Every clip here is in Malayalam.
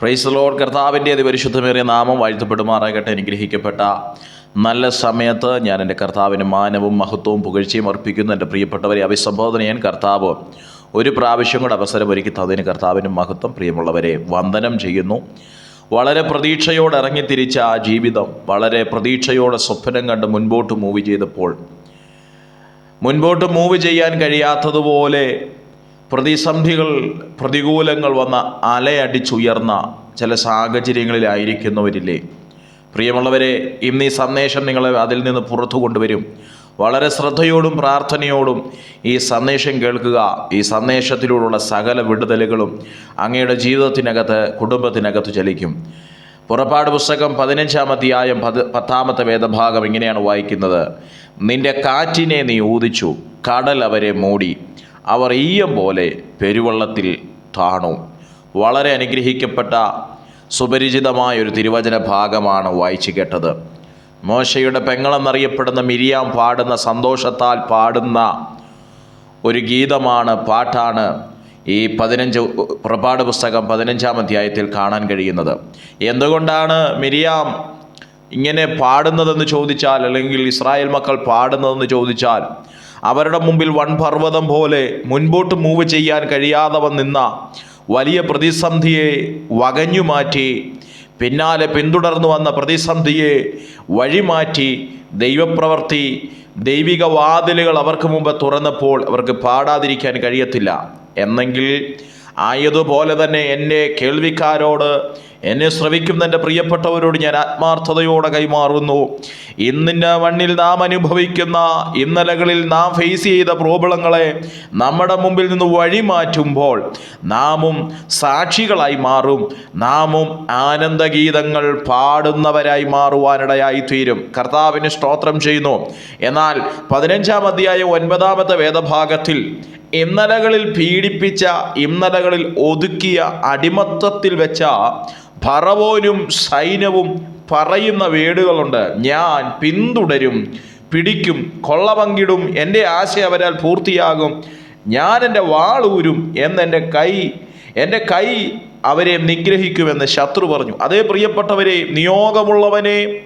പ്രൈസ് ലോഡ് കർത്താവിന്റെ അതിപരിശുദ്ധമേറിയ നാമം വാഴ്ത്തപ്പെടുമാറാകട്ടെ. അനുഗ്രഹിക്കപ്പെട്ട നല്ല സമയത്ത് ഞാൻ എന്റെ കർത്താവിന് മാനവും മഹത്വവും പുകഴ്ചയും അർപ്പിക്കുന്നു. എന്റെ പ്രിയപ്പെട്ടവരെ അഭിസംബോധന ചെയ്യാൻ കർത്താവ് ഒരു പ്രാവശ്യം കൂടെ അവസരമൊരുക്കി തന്നതിന് കർത്താവിന് മഹത്വം. പ്രിയമുള്ളവരെ വന്ദനം ചെയ്യുന്നു. വളരെ പ്രതീക്ഷയോടെ ഇറങ്ങിത്തിരിച്ച ആ ജീവിതം വളരെ പ്രതീക്ഷയോടെ സ്വപ്നം കണ്ട് മുൻപോട്ട് മൂവ് ചെയ്തപ്പോൾ മുൻപോട്ട് മൂവ് ചെയ്യാൻ കഴിയാത്തതുപോലെ പ്രതിസന്ധികൾ പ്രതികൂലങ്ങൾ വന്ന അലയടിച്ചുയർന്ന ചില സാഹചര്യങ്ങളിലായിരിക്കുന്നവരില്ലേ? പ്രിയമുള്ളവരെ ഇന്ന് ഈ സന്ദേശം നിങ്ങളെ അതിൽ നിന്ന് പുറത്തു കൊണ്ടുവരും. വളരെ ശ്രദ്ധയോടും പ്രാർത്ഥനയോടും ഈ സന്ദേശം കേൾക്കുക ഈ സന്ദേശത്തിലൂടെയുള്ള സകല വിടുതലുകളും അങ്ങയുടെ ജീവിതത്തിനകത്ത് കുടുംബത്തിനകത്ത് ചലിക്കും. പുറപ്പാട് പുസ്തകം പതിനഞ്ചാം അധ്യായം പത് പത്താമത്തെ വേദഭാഗം ഇങ്ങനെയാണ് വായിക്കുന്നത്. നിന്റെ കാറ്റിനെ നീ ഊതിച്ചു കടൽ അവരെ മൂടി. അവർ ഈയം പോലെ പെരുവള്ളത്തിൽ താണു. വളരെ അനുഗ്രഹിക്കപ്പെട്ട സുപരിചിതമായ ഒരു തിരുവചന ഭാഗമാണ് വായിച്ചു കേട്ടത്. മോശയുടെ പെങ്ങളെന്നറിയപ്പെടുന്ന മിരിയാം പാടുന്ന സന്തോഷത്താൽ പാടുന്ന ഒരു ഗീതമാണ് പാട്ടാണ് ഈ പതിനഞ്ച് പുറപ്പാട് പുസ്തകം പതിനഞ്ചാം അധ്യായത്തിൽ കാണാൻ കഴിയുന്നത്. എന്തുകൊണ്ടാണ് മിരിയാം ഇങ്ങനെ പാടുന്നതെന്ന് ചോദിച്ചാൽ അല്ലെങ്കിൽ ഇസ്രായേൽ മക്കൾ പാടുന്നതെന്ന് ചോദിച്ചാൽ അവരുടെ മുമ്പിൽ വൺ പർവതം പോലെ മുൻപോട്ട് മൂവ് ചെയ്യാൻ കഴിയാതെ നിന്ന വലിയ പ്രതിസന്ധിയെ വകഞ്ഞു മാറ്റി പിന്നാലെ പിന്തുടർന്നു വന്ന പ്രതിസന്ധിയെ വഴിമാറ്റി ദൈവപ്രവർത്തി ദൈവിക വാതിലുകൾ അവർക്ക് മുമ്പ് തുറന്നപ്പോൾ അവർക്ക് പാടാതിരിക്കാൻ കഴിയത്തില്ല. എന്നെങ്കിൽ ആയതുപോലെ തന്നെ എന്റെ കേൾവിക്കാരോട് എന്നെ ശ്രവിക്കുന്ന എന്റെ പ്രിയപ്പെട്ടവരോട് ഞാൻ ആത്മാർത്ഥതയോടെ കൈമാറുന്നു. ഇന്നിന്റെ മണ്ണിൽ നാം അനുഭവിക്കുന്ന ഇന്നലകളിൽ നാം ഫേസ് ചെയ്ത പ്രോബ്ലങ്ങളെ നമ്മുടെ മുമ്പിൽ നിന്ന് വഴിമാറ്റുമ്പോൾ നാമും സാക്ഷികളായി മാറും. നാമും ആനന്ദഗീതങ്ങൾ പാടുന്നവരായി മാറുവാനിടയായി തീരും കർത്താവിന് സ്തോത്രം ചെയ്യുന്നു. എന്നാൽ പതിനഞ്ചാം അധ്യായ ഒൻപതാമത്തെ വേദഭാഗത്തിൽ ഇന്നലകളിൽ പീഡിപ്പിച്ച ഇന്നലകളിൽ ഒതുക്കിയ അടിമത്തത്തിൽ വെച്ച ഫറവോനും സൈന്യവും പറയുന്ന വേടുകളുണ്ട്. ഞാൻ പിന്തുടരും പിടിക്കും കൊള്ള പങ്കിടും എന്റെ ആശ അവരാൽ പൂർത്തിയാകും. ഞാൻ എന്റെ വാളൂരും എന്നെന്റെ കൈ എന്റെ കൈ അവരെ നിഗ്രഹിക്കുമെന്ന് ശത്രു പറഞ്ഞു. അതേ പ്രിയപ്പെട്ടവരെ നിയോഗമുള്ളവനെ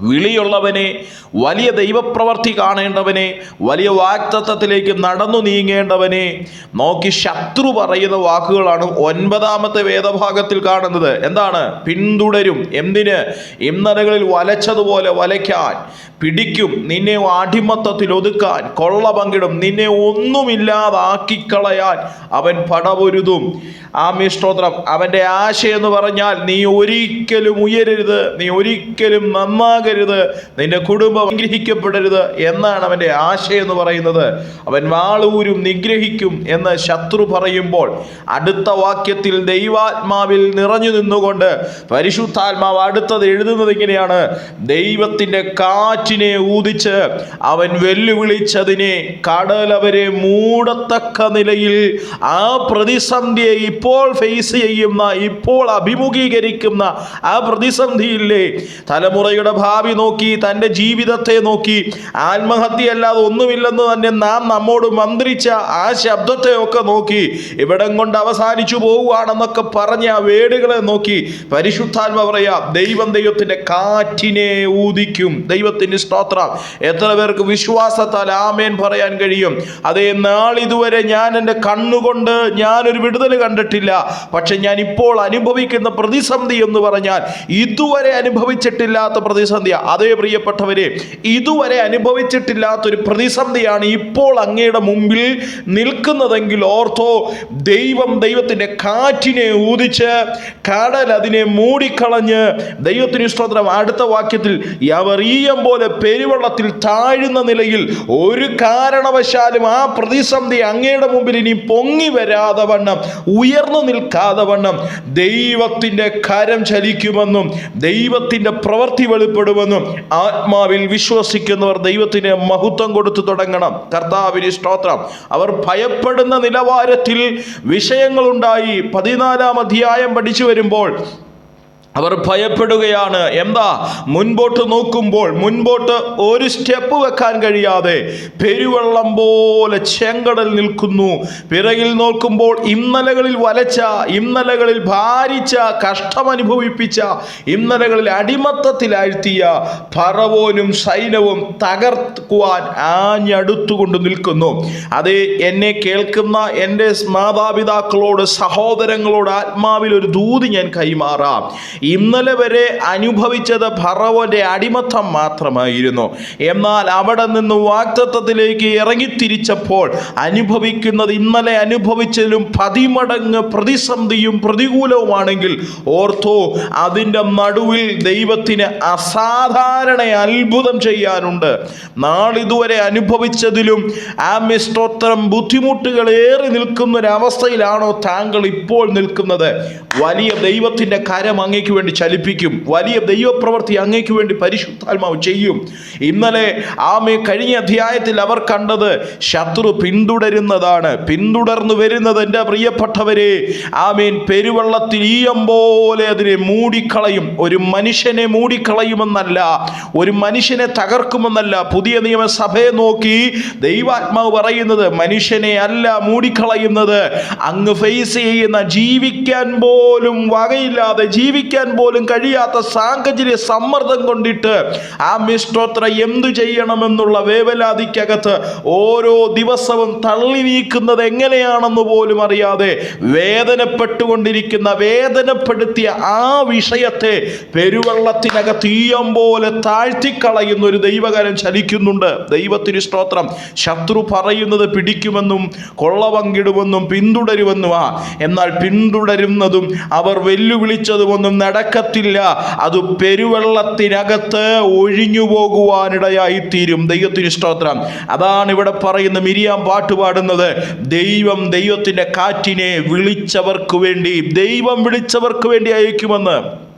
വിളിയുള്ളവനെ വലിയ ദൈവപ്രവർത്തി കാണേണ്ടവനെ വലിയ വാക്തത്വത്തിലേക്ക് നടന്നു നീങ്ങേണ്ടവനെ. നോക്കി ശത്രു പറയുന്ന വാക്കുകളാണ് ഒൻപതാമത്തെ വേദഭാഗത്തിൽ കാണുന്നത്. എന്താണ്? പിന്തുടരും. എന്തിന്? ഇന്നലകളിൽ വലച്ചതുപോലെ വലയ്ക്കാൻ. പിടിക്കും. നിന്നെ അടിമത്തത്തിൽ ഒതുക്കാൻ. കൊള്ള പങ്കിടും. നിന്നെ ഒന്നുമില്ലാതാക്കിക്കളയാൻ അവൻ പടപൊരുതും. ആ മിഷ്ടോത്രം അവന്റെ ആശയം എന്ന് പറഞ്ഞാൽ നീ ഒരിക്കലും ഉയരരുത്. നീ ഒരിക്കലും നന്നാകരുത്. നിന്റെ കുടുംബം അനുഗ്രഹിക്കപ്പെടരുത് എന്നാണ് അവന്റെ ആശയം എന്ന് പറയുന്നത്. അവൻ വാളൂരും നിഗ്രഹിക്കും എന്ന് ശത്രു പറയുമ്പോൾ അടുത്ത വാക്യത്തിൽ ദൈവാത്മാവിൽ നിറഞ്ഞു നിന്നുകൊണ്ട് പരിശുദ്ധാത്മാവ് അടുത്തത് എഴുതുന്നത് ഇങ്ങനെയാണ്. ദൈവത്തിന്റെ കാറ്റിനെ ഊതിച്ച് അവൻ വെല്ലുവിളിച്ചതിനെ കടലവരെ മൂടത്തക്ക നിലയിൽ ആ പ്രതിസന്ധിയെ ഇപ്പോൾ ഫേസ് ചെയ്യുന്ന ഇപ്പോൾ അഭിമുഖീകരിക്കുന്ന ആ പ്രതിസന്ധിയില്ലേ? തലമുറയുടെ ഭാവി നോക്കി തന്റെ ജീവിതത്തെ നോക്കി. ആത്മഹത്യയല്ലാതെ ഒന്നുമില്ലെന്ന് തന്നെ നാം നമ്മോട് മന്ത്രിച്ച ആ ശബ്ദത്തെ ഒക്കെ നോക്കി. ഇവിടം കൊണ്ട് അവസാനിച്ചു പോവുകയാണെന്നൊക്കെ പറഞ്ഞ ആ വേടുകളെ നോക്കി. പരിശുദ്ധാത്മ പറയാ ദൈവം ദൈവത്തിന്റെ കാറ്റിനെ ഊതിക്കും. ദൈവത്തിന്റെ സ്തോത്രം. എത്ര പേർക്ക് വിശ്വാസത്താൽ ആമേൻ പറയാൻ കഴിയും. അതേ നാളിതുവരെ ഞാൻ എന്റെ കണ്ണുകൊണ്ട് ഞാനൊരു വിടുതൽ കണ്ടിട്ടില്ല. പക്ഷെ ഞാൻ ഇപ്പോൾ അനുഭവിക്കുന്ന പ്രതിസന്ധി എന്ന് പറഞ്ഞാൽ ഇതുവരെ അനുഭവിച്ചിട്ടില്ലാത്ത പ്രതിസന്ധി അതേ പ്രിയപ്പെട്ടവരെ ഇതുവരെ അനുഭവിച്ചിട്ടില്ലാത്തൊരു പ്രതിസന്ധിയാണ് ഇപ്പോൾ അങ്ങയുടെ മുമ്പിൽ നിൽക്കുന്നതെങ്കിൽ ഓർത്തോ ദൈവം ദൈവത്തിന്റെ കാറ്റിനെ ഊതിച്ച് കടൽ അതിനെ മൂടിക്കളഞ്ഞ് ദൈവത്തിന് സ്തോത്രം. അടുത്ത വാക്യത്തിൽ യവറീയം പോലെ പെരുവെള്ളത്തിൽ താഴുന്ന നിലയിൽ ഒരു കാരണവശാലും ആ പ്രതിസന്ധി അങ്ങയുടെ മുമ്പിൽ ഇനി പൊങ്ങി വരാതെ വണ്ണം ഉയർന്നു നിൽക്കാതെ വണ്ണം ദൈവത്തിന്റെ കരം ചലിക്കുമെന്നും ദൈവത്തിന്റെ പ്രവൃത്തി വെളിപ്പെടുമെന്നും ആത്മാവിൽ വിശ്വസിക്കുന്നവർ ദൈവത്തിന് മഹത്വം കൊടുത്തു തുടങ്ങണം. കർത്താവിന് സ്തോത്രം. അവർ ഭയപ്പെടുന്ന നിലവാരത്തിൽ വിഷയങ്ങളുണ്ടായി. പതിനാലാം അധ്യായം പഠിച്ചു വരുമ്പോൾ അവർ ഭയപ്പെടുകയാണ്. എന്താ? മുൻപോട്ട് നോക്കുമ്പോൾ മുൻപോട്ട് ഒരു സ്റ്റെപ്പ് വെക്കാൻ കഴിയാതെ പെരുവെള്ളം പോലെ ചെങ്കടൽ നിൽക്കുന്നു. പിറകിൽ നോക്കുമ്പോൾ ഇന്നലകളിൽ വലച്ച ഇന്നലകളിൽ ഭാരിച്ച കഷ്ടമനുഭവിപ്പിച്ച ഇന്നലകളിൽ അടിമത്തത്തിലാഴ്ത്തിയ ഫറവോനും സൈന്യവും തകർക്കുവാൻ ആഞ്ഞടുത്തുകൊണ്ട് നിൽക്കുന്നു. അത് എന്നെ കേൾക്കുന്ന എന്റെ മാതാപിതാക്കളോട് സഹോദരങ്ങളോട് ആത്മാവിൽ ഒരു ദൂതി ഞാൻ കൈമാറാം. ഇന്നലെ വരെ അനുഭവിച്ചത് ഫറവോന്റെ അടിമത്തം മാത്രമായിരുന്നു. എന്നാൽ അവിടെ നിന്ന് വാക്തത്വത്തിലേക്ക് ഇറങ്ങിത്തിരിച്ചപ്പോൾ അനുഭവിക്കുന്നത് ഇന്നലെ അനുഭവിച്ചതിലും പതിമടങ്ങ് പ്രതിസന്ധിയും പ്രതികൂലവുമാണെങ്കിൽ ഓർത്തോ അതിന്റെ നടുവിൽ ദൈവത്തിന് അസാധാരണ അത്ഭുതം ചെയ്യാനുണ്ട്. നാളിതുവരെ അനുഭവിച്ചതിലും ആ മിസ്റ്റോത്തരം ബുദ്ധിമുട്ടുകൾ ഏറി നിൽക്കുന്ന ഒരവസ്ഥയിലാണോ താങ്കൾ ഇപ്പോൾ നിൽക്കുന്നത്? വലിയ ദൈവത്തിന്റെ കരം അങ്ങേക്ക് വേണ്ടി ചലിപ്പിക്കും. വലിയ ദൈവപ്രവൃത്തി അങ്ങേക്ക് വേണ്ടി പരിശുദ്ധാത്മാവ് ചെയ്യും. ഇന്നലെ ആമേ കഴിഞ്ഞ അധ്യായത്തിൽ അവർ കണ്ടത് ശത്രു പിന്തുടരുന്നതാണ്. പിന്തുടർന്നു വരുന്നത് എന്റെ പ്രിയപ്പെട്ടവരെ ആമേൻ. പെരുവള്ളത്തിൽ ഈയം പോലെ അതിനെ മൂടിക്കളയും. ഒരു മനുഷ്യനെ മൂടിക്കളയുമെന്നല്ല ഒരു മനുഷ്യനെ തകർക്കുമെന്നല്ല. പുതിയ നിയമസഭയെ നോക്കി ദൈവാത്മാവ് പറയുന്നത് മനുഷ്യനെ അല്ല മൂടിക്കളയുന്നത്. അങ്ങ് ഫേസ് ചെയ്യുന്ന ജീവിക്കാൻ പോലും വകയില്ലാതെ ജീവിക്കാൻ പോലും കഴിയാത്ത സാഹചര്യ സമ്മർദ്ദം കൊണ്ടിട്ട് ആ മിസ്റ്റോത്ര എന്തു ചെയ്യണമെന്നുള്ള വേവലാതിക്കകത്ത് ഓരോ ദിവസവും തള്ളി നീക്കുന്നത് എങ്ങനെയാണെന്ന് പോലും അറിയാതെ വേദനപ്പെട്ടുകൊണ്ടിരിക്കുന്ന വേദനപ്പെടുത്തിയ ആ വിഷയത്തെ പെരുവള്ളത്തിനകത്ത് ഈയം പോലെ താഴ്ത്തിക്കളയുന്ന ഒരു ദൈവകരം ചലിക്കുന്നുണ്ട്. ദൈവത്തിന് സ്തോത്രം. ശത്രു പറയുന്നത് പിടിക്കുമെന്നും കൊള്ള പങ്കിടുമെന്നും പിന്തുടരുമെന്നുമാ. എന്നാൽ പിന്തുടരുന്നതും അവർ വെല്ലുവിളിച്ചതുമൊന്നും നടക്കത്തില്ല. അത് പെരുവെള്ളത്തിനകത്ത് ഒഴിഞ്ഞു പോകുവാനിടയായി തീരും ദൈവത്തിന് സ്തോത്രം. അതാണ് ഇവിടെ പറയുന്ന മിരിയാം പാട്ട് പാടുന്നത്. ദൈവം ദൈവത്തിന്റെ കാറ്റിനെ വിളിച്ചവർക്ക് വേണ്ടി ദൈവം വിളിച്ചവർക്ക് വേണ്ടി അയക്കുമെന്ന്.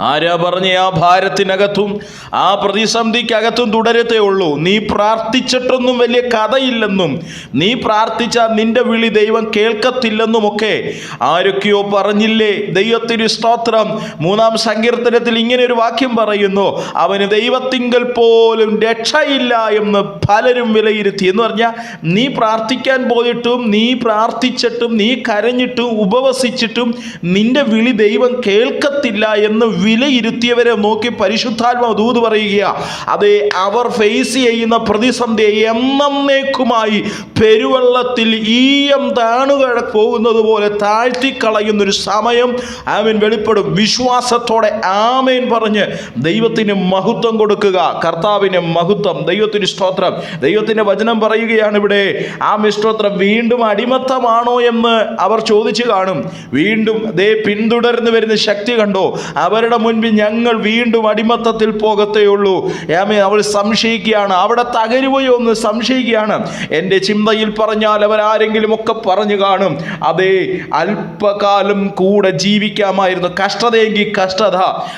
ആരാ പറഞ്ഞ ആ ഭാരത്തിനകത്തും ആ പ്രതിസന്ധിക്കകത്തും തുടരത്തേ ഉള്ളൂ. നീ പ്രാർത്ഥിച്ചിട്ടൊന്നും വലിയ കഥയില്ലെന്നും നീ പ്രാർത്ഥിച്ച നിന്റെ വിളി ദൈവം കേൾക്കത്തില്ലെന്നുമൊക്കെ ആരൊക്കെയോ പറഞ്ഞില്ലേ? ദൈവത്തിന് സ്തോത്രം. മൂന്നാം സങ്കീർത്തനത്തിൽ ഇങ്ങനെ ഒരു വാക്യം പറയുന്നു. അവന് ദൈവത്തിങ്കൽ പോലും രക്ഷയില്ല എന്ന് പലരും വിലയിരുത്തി. എന്ന് പറഞ്ഞാൽ നീ പ്രാർത്ഥിക്കാൻ പോയിട്ടും നീ പ്രാർത്ഥിച്ചിട്ടും നീ കരഞ്ഞിട്ടും ഉപവസിച്ചിട്ടും നിന്റെ വിളി ദൈവം കേൾക്കത്തില്ല എന്ന് വിലയിരുത്തിയവരെ നോക്കി പരിശുദ്ധാത്മാവ് ദൂത് പറയുക അതെ അവർ ഫേസ് ചെയ്യുന്ന പ്രതിസന്ധി എന്നേക്കുമായി പെരുവെള്ളത്തിൽ ഈയം താണുക പോകുന്നത് പോലെ താഴ്ത്തിക്കളയുന്നൊരു സമയം ആമീൻ വെളിപ്പെടും. വിശ്വാസത്തോടെ ആമേൻ പറഞ്ഞ് ദൈവത്തിന് മഹത്വം കൊടുക്കുക. കർത്താവിന് മഹത്വം. ദൈവത്തിന് സ്തോത്രം. ദൈവത്തിന്റെ വചനം പറയുകയാണ് ഇവിടെ ആ മിസ്തോത്രം വീണ്ടും അടിമത്തമാണോ എന്ന് അവർ ചോദിച്ചു കാണും. വീണ്ടും ദേ പിന്തുടർന്ന് വരുന്ന ശക്തി കണ്ടോ? അവരുടെ മുൻപിൽ ഞങ്ങൾ വീണ്ടും അടിമത്തത്തിൽ പോകത്തേ ഉള്ളൂ. ആമേ അവൾ സംശയിക്കുകയാണ്. അവിടെ തകരുകയോ എന്ന് സംശയിക്കുകയാണ്. എന്റെ ചിന്തയിൽ പറഞ്ഞാൽ അവരാരെങ്കിലും ഒക്കെ പറഞ്ഞു കാണും. അതേ അല്പകാലം കൂടെ ജീവിക്കാമായിരുന്നു. കഷ്ടതയെങ്കിൽ കഷ്ടത.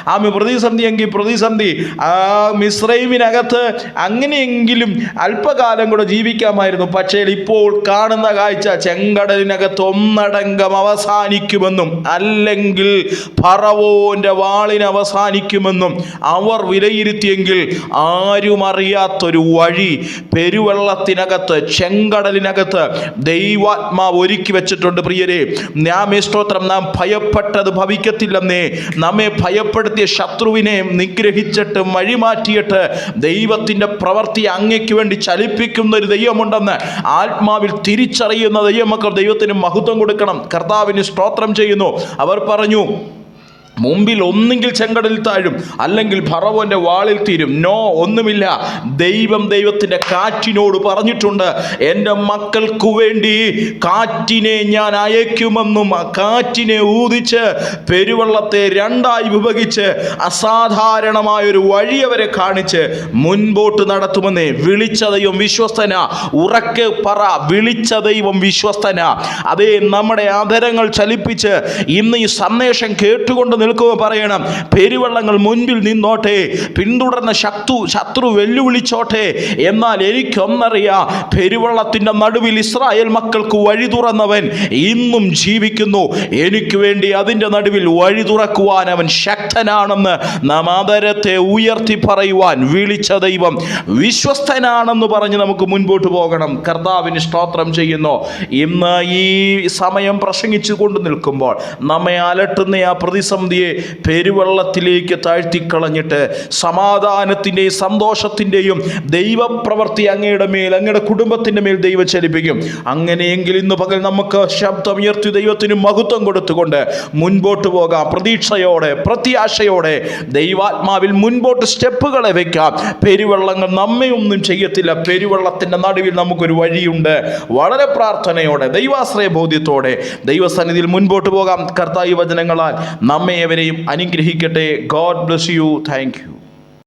ആമി പ്രതിസന്ധി എങ്കിൽ പ്രതിസന്ധി. ആ മിശ്രൈമിനകത്ത് അങ്ങനെയെങ്കിലും അല്പകാലം കൂടെ ജീവിക്കാമായിരുന്നു. പക്ഷേ ഇപ്പോൾ കാണുന്ന കാഴ്ച ചെങ്കടലിനകത്ത് ഒന്നടങ്കം അവസാനിക്കുമെന്നും അല്ലെങ്കിൽ ഫറവോന്റെ വാളിന് അവസാനിക്കുമെന്നും അവർ വിലയിരുത്തിയെങ്കിൽ ആരും അറിയാത്തൊരു വഴി പെരുവെള്ളത്തിനകത്ത് ചെങ്കടലിനകത്ത് ദൈവാത്മാവ് ഒരുക്കി വെച്ചിട്ടുണ്ട്. പ്രിയരെ നാം സ്തോത്രം നാം ഭയപ്പെട്ടത് ഭവിക്കത്തില്ലെന്നേ. നമ്മെ ഭയപ്പെടുത്തിയ ശത്രുവിനെ നിഗ്രഹിച്ചിട്ട് വഴിമാറ്റിയിട്ട് ദൈവത്തിന്റെ പ്രവൃത്തി അങ്ങയ്ക്ക് വേണ്ടി ചലിപ്പിക്കുന്ന ഒരു ദൈവമുണ്ടെന്ന് ആത്മാവിൽ തിരിച്ചറിയുന്ന ദൈവമക്കൾ ദൈവത്തിന് മഹത്വം കൊടുക്കണം. കർത്താവിന് സ്തോത്രം ചെയ്യുന്നു. അവർ പറഞ്ഞു മുമ്പിൽ ഒന്നെങ്കിൽ ചെങ്കടലിൽ താഴും അല്ലെങ്കിൽ ഫറവോന്റെ വാളിൽ തീരും. നോ ഒന്നുമില്ല. ദൈവം ദൈവത്തിന്റെ കാറ്റിനോട് പറഞ്ഞിട്ടുണ്ട് എന്റെ മക്കൾക്കു വേണ്ടി കാറ്റിനെ ഞാൻ അയക്കുമെന്നും കാറ്റിനെ ഊതിച്ച് പെരുവള്ളത്തെ രണ്ടായി വിഭജിച്ച് അസാധാരണമായ ഒരു വഴി അവരെ കാണിച്ച് മുൻപോട്ട് നടത്തുമെന്നേ. വിളിച്ച ദൈവം വിശ്വസ്തന. ഉറക്കെ പറ വിളിച്ച ദൈവം വിശ്വസ്തന. അതേ നമ്മുടെ ആദരങ്ങൾ ചലിപ്പിച്ച് ഇന്ന് ഈ സന്ദേശം കേട്ടുകൊണ്ട് നിൽക്കുമ്പോൾ പറയണം പെരുവള്ളങ്ങൾ മുൻപിൽ നിന്നോട്ടെ പിന്തുടർന്ന ശത്രു ശത്രു വെല്ലുവിളിച്ചോട്ടെ. എന്നാൽ എനിക്കൊന്നറിയാം പെരുവള്ളത്തിന്റെ നടുവിൽ ഇസ്രായേൽ മക്കൾക്ക് വഴി തുറന്നവൻ ഇന്നും ജീവിക്കുന്നു. എനിക്ക് വേണ്ടി അതിന്റെ നടുവിൽ വഴി തുറക്കുവാൻ അവൻ ശക്തനാണെന്ന് നാം ആദരത്തെ ഉയർത്തി പറയുവാൻ വിളിച്ച ദൈവം വിശ്വസ്തനാണെന്ന് പറഞ്ഞ് നമുക്ക് മുൻപോട്ട് പോകണം. കർത്താവിന് സ്തോത്രം ചെയ്യുന്നു. ഇന്ന് ഈ സമയം പ്രസംഗിച്ചു കൊണ്ട് നിൽക്കുമ്പോൾ നമ്മെ അലട്ടുന്ന ആ പ്രതിസന്ധിയെ പെരുവെള്ളത്തിലേക്ക് താഴ്ത്തിക്കളഞ്ഞിട്ട് സമാധാനത്തിന്റെയും സന്തോഷത്തിന്റെയും ദൈവപ്രവൃത്തി അങ്ങയുടെ മേൽ അങ്ങയുടെ കുടുംബത്തിന്റെ മേൽ ദൈവം ചലിപ്പിക്കും. അങ്ങനെയെങ്കിൽ ഇന്ന് പകൽ നമുക്ക് ശബ്ദം ഉയർത്തി ദൈവത്തിന് മഹത്വം കൊടുത്തുകൊണ്ട് മുൻപോട്ട് പോകാം. പ്രതീക്ഷയോടെ പ്രത്യാശയോടെ ദൈവാത്മാവിൽ മുൻപോട്ട് സ്റ്റെപ്പുകളെ വെക്കാം. പെരുവെള്ളങ്ങൾ നമ്മെ ഒന്നും ചെയ്യത്തില്ല. പെരുവെള്ളത്തിന്റെ നടുവിൽ നമുക്കൊരു വഴിയുണ്ട്. വളരെ പ്രാർത്ഥനയോടെ ദൈവാശ്രയ ബോധ്യത്തോടെ ദൈവസന്നിധിയിൽ മുൻപോട്ട് പോകാം. കർത്താവ് വചനങ്ങളാൽ നമ്മെ എവരെയും അനുഗ്രഹിക്കട്ടെ God bless you thank you